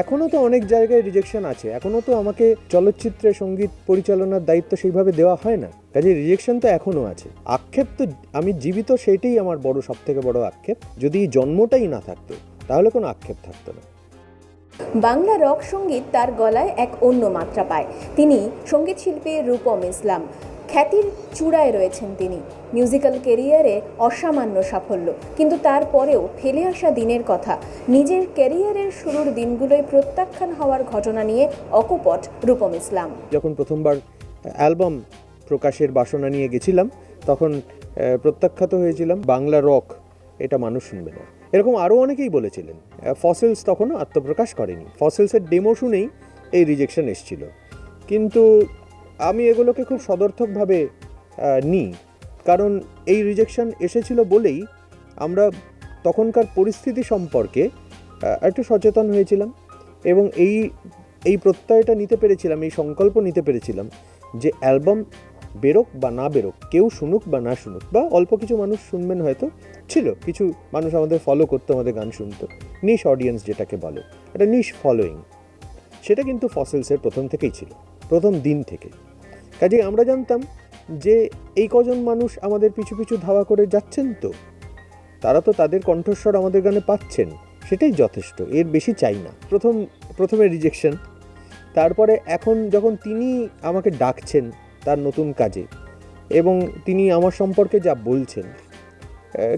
এখনও তো অনেক জায়গায় রিজেকশন আছে। এখনও তো আমাকে চলচ্চিত্রে সংগীত পরিচালনার দায়িত্ব সেইভাবে দেওয়া হয় না। কাজে রিজেকশন তো এখনও আছে। আক্ষেপ তো আমি জীবিত সেটাই আমার বড় সব থেকে বড় আক্ষেপ। যদি জন্মটাই না থাকতো, তাহলে কোনো আক্ষেপ থাকতো না। বাংলা রক সংগীত তার গলায় এক অন্য মাত্রা পায়। তিনি সংগীত শিল্পী রূপম ইসলাম। খ্যাতির চূড়ায় রয়েছেন তিনি। মিউজিক্যাল কেরিয়ারে অসামান্য সাফল্য। কিন্তু তারপরেও ফেলে আসা দিনের কথা, নিজের ক্যারিয়ারের শুরুর দিনগুলোয় প্রত্যাখ্যান হওয়ার ঘটনা নিয়ে অকপট রূপম ইসলাম। যখন প্রথমবার অ্যালবাম প্রকাশের বাসনা নিয়ে গেছিলাম, তখন প্রত্যাখ্যাত হয়েছিলাম, বাংলা রক, এটা মানুষ শুনবে না। এরকম আরও অনেকেই বলেছিলেন। ফসেলস তখনও আত্মপ্রকাশ করেনি। ফসেলসের ডেমো শুনেই এই রিজেকশন এসছিল। কিন্তু আমি এগুলোকে খুব সদর্থকভাবে নিই। কারণ এই রিজেকশন এসেছিল বলেই আমরা তখনকার পরিস্থিতি সম্পর্কে একটু সচেতন হয়েছিলাম এবং এই এই প্রত্যয়টা নিতে পেরেছিলাম, এই সংকল্প নিতে পেরেছিলাম যে অ্যালবাম বেরোক বা না বেরোক, কেউ শুনুক বা না শুনুক, বা অল্প কিছু মানুষ শুনবেন হয়তো, ছিল। কিছু মানুষ আমাদের ফলো করতো, আমাদের গান শুনতো। নিশ অডিয়েন্স যেটাকে বলে, একটা নিশ ফলোয়িং সেটা কিন্তু ফসেলসের প্রথম থেকেই ছিল, প্রথম দিন থেকে। কাজেই আমরা জানতাম যে এই কজন মানুষ আমাদের পিছু পিছু ধাওয়া করে যাচ্ছেন তো। তারা তো তাদের কণ্ঠস্বর আমাদের গানে পাচ্ছেন, সেটাই যথেষ্ট, এর বেশি চাই না। প্রথম, প্রথমে রিজেকশন তারপরে এখন যখন তিনি আমাকে ডাকছেন তার নতুন কাজে এবং তিনি আমার সম্পর্কে যা বলছেন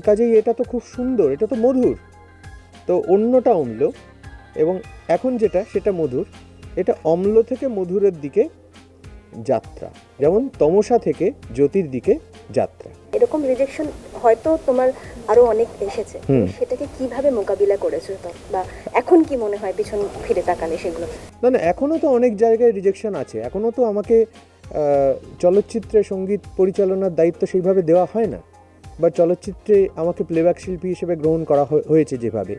কাজেই এটা তো খুব সুন্দর, এটা তো মধুর। তো অন্যটা অম্ল এবং এখন যেটা, সেটা মধুর, এটা অম্ল থেকে মধুরের দিকে যাত্রা যেমন তমসা থেকে জ্যোতির দিকে যাত্রা। এরকম রিজেকশন হয়তো তোমার আরও অনেক এসেছে। সেটাকে কীভাবে মোকাবিলা করেছ বা এখন কি মনে হয় পিছন ফিরে তাকালে সেগুলো? না না এখনও তো অনেক জায়গায় রিজেকশন আছে। এখনও তো আমাকে চলচ্চিত্রে সংগীত পরিচালনার দায়িত্ব সেইভাবে দেওয়া হয় না। বা চলচ্চিত্রে আমাকে প্লেব্যাক শিল্পী হিসেবে গ্রহণ করা হয়ে- হয়েছে যেভাবে।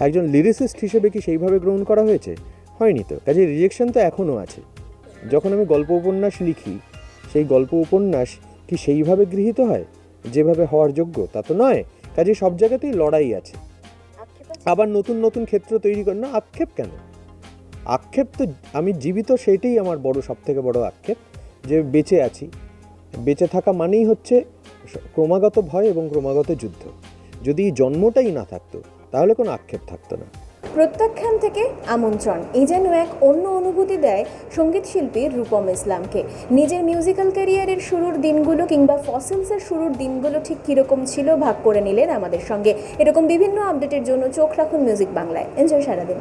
একজন লিরিসিস্ট হিসেবে কি সেইভাবে গ্রহণ করা হয়েছে? হয়নি তো। কাজে রিজেকশন তো এখনও আছে। যখন আমি গল্প উপন্যাস লিখি, সেই গল্প উপন্যাস কি সেইভাবে গৃহীত হয়? যেভাবে হওয়ার যোগ্য, তা তো নয়। কাজে সব জায়গাতেই লড়াই আছে। আবার নতুন নতুন ক্ষেত্র তৈরি করেন না, আক্ষেপ কেন? আক্ষেপ তো আমি জীবিত সেইটাই আমার বড় সব থেকে বড় আক্ষেপ, যে বেঁচে আছি। বেঁচে থাকা মানেই হচ্ছে ক্রমাগত ভয় এবং ক্রমাগত যুদ্ধ। যদি জন্মটাই না থাকতো, তাহলে কোনো আক্ষেপ থাকতো না। প্রত্যাখ্যান থেকে আমন্ত্রণ। এই যেন এক অন্য অনুভূতি দেয় সংগীত শিল্পী রূপম ইসলামকে। নিজের মিউজিক্যাল ক্যারিয়ারের শুরুর দিনগুলো কিংবা ফসিলসের শুরুর দিনগুলো ঠিক কীরকম ছিল ভাগ করে নিলেন আমাদের সঙ্গে। এরকম বিভিন্ন আপডেটের জন্য চোখ রাখুন মিউজিক বাংলায়। এনজয় সারাদিন।